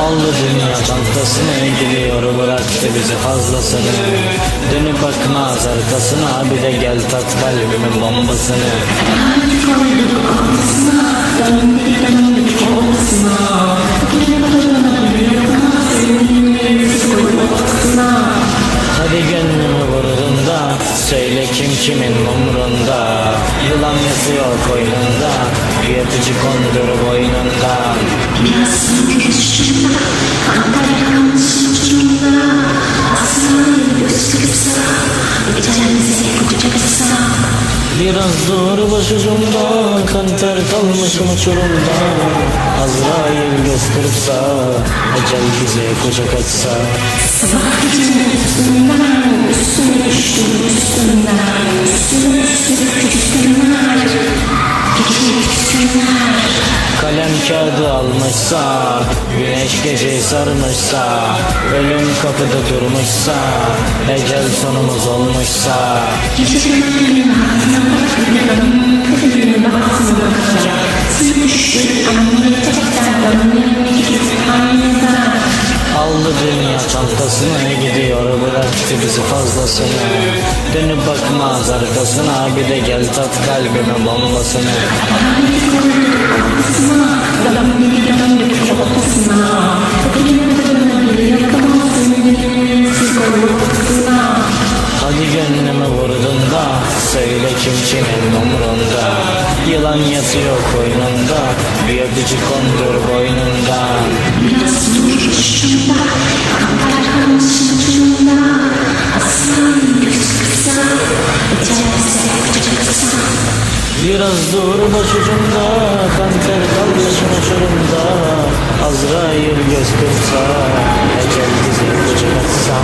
Aldı dünya çantasını gidiyor bıraktı bizi fazlasını Dönüp bakmaz arkasına bir de gel tat kalbimin bombasını. Koyduk anasına döndük döndük olsuna Geri kadına bir yakına sevgimle yüz koyduk aklına Hadi gönlüm kimin umrunda? Yılan yatıyor koynunda Bir öpücük kondur boynunda. Biraz güçlüğünde Kantar kalmış ucunda Aslan gösterse Ecelense kucaksa Biraz dur başucumda Kan ter kalmışım uçurumda. Azrail göz kırpsa Ecel bize kucak açsa. Sabah gecenin almışsa Güneş geceyi sarmışsa Ölüm kapıda durmuşsa Ecel sonumuz olmuşsa. Gecenin çantasını gidiyor? Bıraktı bizi fazlasını Dönüp bakmaz arkasına. Bir de gel tat kalbimin bombasını Hadi gönlümü vurdun da Söyle kim kimin umrunda. Yılan yatıyor koynunda Bir öpücük kondur boynundan Biraz dur başucumda Kanter kal yaşın uçurumda. Azrail göz kırsa Ecel bizi kucak atsa